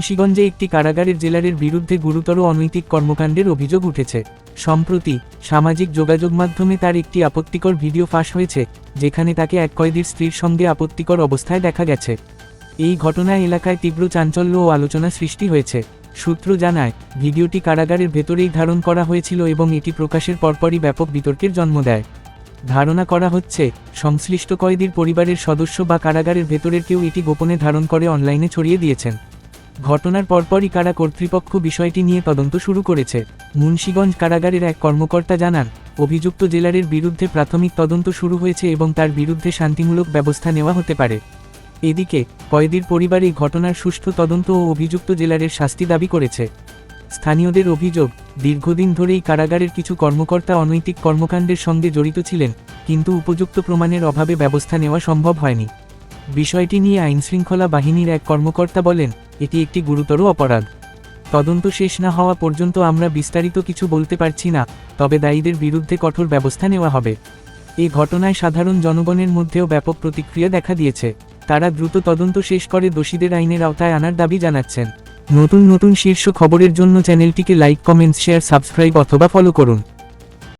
মুন্সীগঞ্জে একটি কারাগারের জেলারের বিরুদ্ধে গুরুতর অনৈতিক কর্মকাণ্ডের অভিযোগ উঠেছে। সম্প্রতি সামাজিক যোগাযোগ মাধ্যমে তার একটি আপত্তিকর ভিডিও ফাঁস হয়েছে, যেখানে তাকে এক কয়েদির স্ত্রীর সঙ্গে আপত্তিকর অবস্থায় দেখা গেছে। এই ঘটনায় এলাকায় তীব্র চাঞ্চল্য ও আলোচনা সৃষ্টি হয়েছে। সূত্র জানায়, ভিডিওটি কারাগারের ভেতরেই ধারণ করা হয়েছিল এবং এটি প্রকাশের পরপরই ব্যাপক বিতর্কের জন্ম দেয়। ধারণা করা হচ্ছে, সংশ্লিষ্ট কয়েদির পরিবারের সদস্য বা কারাগারের ভেতরের কেউ এটি গোপনে ধারণ করে অনলাইনে ছড়িয়ে দিয়েছেন। ঘটনার পরপরই কারা কর্তৃপক্ষ বিষয়টি নিয়ে তদন্ত শুরু করেছে। মুন্সীগঞ্জ কারাগারের এক কর্মকর্তা জানান, অভিযুক্ত জেলারের বিরুদ্ধে প্রাথমিক তদন্ত শুরু হয়েছে এবং তার বিরুদ্ধে শান্তিমূলক ব্যবস্থা নেওয়া হতে পারে। এদিকে, কয়েদির পরিবার এই ঘটনার সুষ্ঠু তদন্ত ও অভিযুক্ত জেলারের শাস্তি দাবি করেছে। স্থানীয়দের অভিযোগ, দীর্ঘদিন ধরেই কারাগারের কিছু কর্মকর্তা অনৈতিক কর্মকাণ্ডের সঙ্গে জড়িত ছিলেন, কিন্তু উপযুক্ত প্রমাণের অভাবে ব্যবস্থা নেওয়া সম্ভব হয়নি। বিষয়টি নিয়ে আইনশৃঙ্খলা বাহিনীর এক কর্মকর্তা বলেন, এটি একটি গুরুতর অপরাধ। তদন্ত শেষ না হওয়া পর্যন্ত আমরা বিস্তারিত কিছু বলতে পারছি না, তবে দায়ীদের বিরুদ্ধে কঠোর ব্যবস্থা নেওয়া হবে। এই ঘটনায় সাধারণ জনগণের মধ্যেও ব্যাপক প্রতিক্রিয়া দেখা দিয়েছে। তারা দ্রুত তদন্ত শেষ করে দোষীদের আইনের আওতায় আনার দাবি জানাচ্ছেন। নতুন নতুন শীর্ষ খবরের জন্য চ্যানেলটিকে লাইক কমেন্টস শেয়ার, সাবস্ক্রাইব অথবা ফলো করুন।